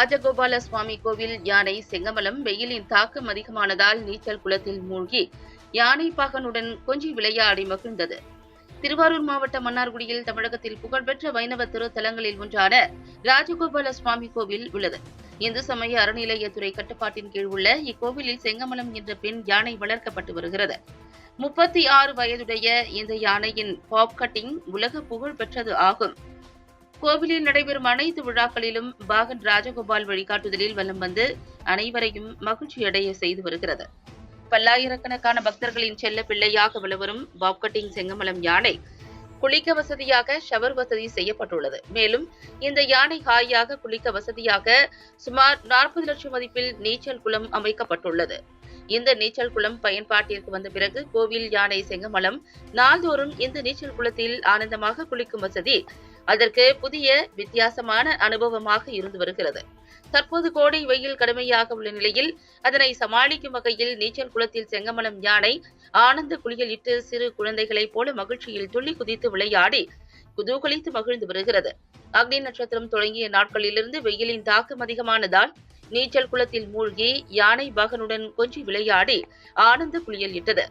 ராஜகோபால சுவாமி கோவில் யானை செங்கமலம் வெயிலின் தாக்கம் அதிகமானதால் நீச்சல் குளத்தில் மூழ்கி யானை பாகனுடன் கொஞ்சி விளையாடி மகிழ்ந்தது. திருவாரூர் மாவட்டம் மன்னார்குடியில் தமிழகத்தில் புகழ்பெற்ற வைணவ திருத்தலங்களில் ஒன்றான ராஜகோபால சுவாமி கோவில் உள்ளது. இந்து சமய அறநிலையத்துறை கட்டுப்பாட்டின் கீழ் உள்ள இக்கோவிலில் செங்கமலம் என்ற பெண் யானை வளர்க்கப்பட்டு வருகிறது. முப்பத்தி ஆறு வயதுடைய இந்த யானையின் பாப் கட்டிங் உலக புகழ் பெற்றது ஆகும். கோவிலில் நடைபெறும் அனைத்து விழாக்களிலும் பாகன் ராஜகோபால் வழிகாட்டுதலில் வலம் வந்து அனைவரையும் மகிழ்ச்சியடைய செய்து வருகிறது. பல்லாயிரக்கணக்கான பக்தர்களின் செல்ல பிள்ளையாக விளவரும் பாப்கட்டிங் செங்கமலம் யானை குளிக்க வசதியாக ஷவர் வசதி செய்யப்பட்டுள்ளது. மேலும் இந்த யானை ஹாயாக குளிக்க வசதியாக சுமார் நாற்பது லட்சம் மதிப்பில் நீச்சல் குளம் அமைக்கப்பட்டுள்ளது. இந்த நீச்சல் குளம் பயன்பாட்டிற்கு வந்த பிறகு கோவில் யானை செங்கமலம் நாள்தோறும் இந்த நீச்சல் குளத்தில் ஆனந்தமாக குளிக்கும் வசதி அதற்கு புதிய வித்தியாசமான அனுபவமாக இருந்து வருகிறது. தற்போது கோடை வெயில் கடுமையாக உள்ள நிலையில் அதனை சமாளிக்கும் வகையில் நீச்சல் குளத்தில் செங்கமலம் யானை ஆனந்த குளியலிட்டு சிறு குழந்தைகளைப் போல மகிழ்ச்சியில் துள்ளி குதித்து விளையாடி குதூகலித்து மகிழ்ந்து வருகிறது. அக்னி நட்சத்திரம் தொடங்கிய நாட்களிலிருந்து வெயிலின் தாக்கம் அதிகமானதால் நீச்சல் குளத்தில் மூழ்கி யானை பகனுடன் கொஞ்சி விளையாடி ஆனந்த குளியல் இட்டது.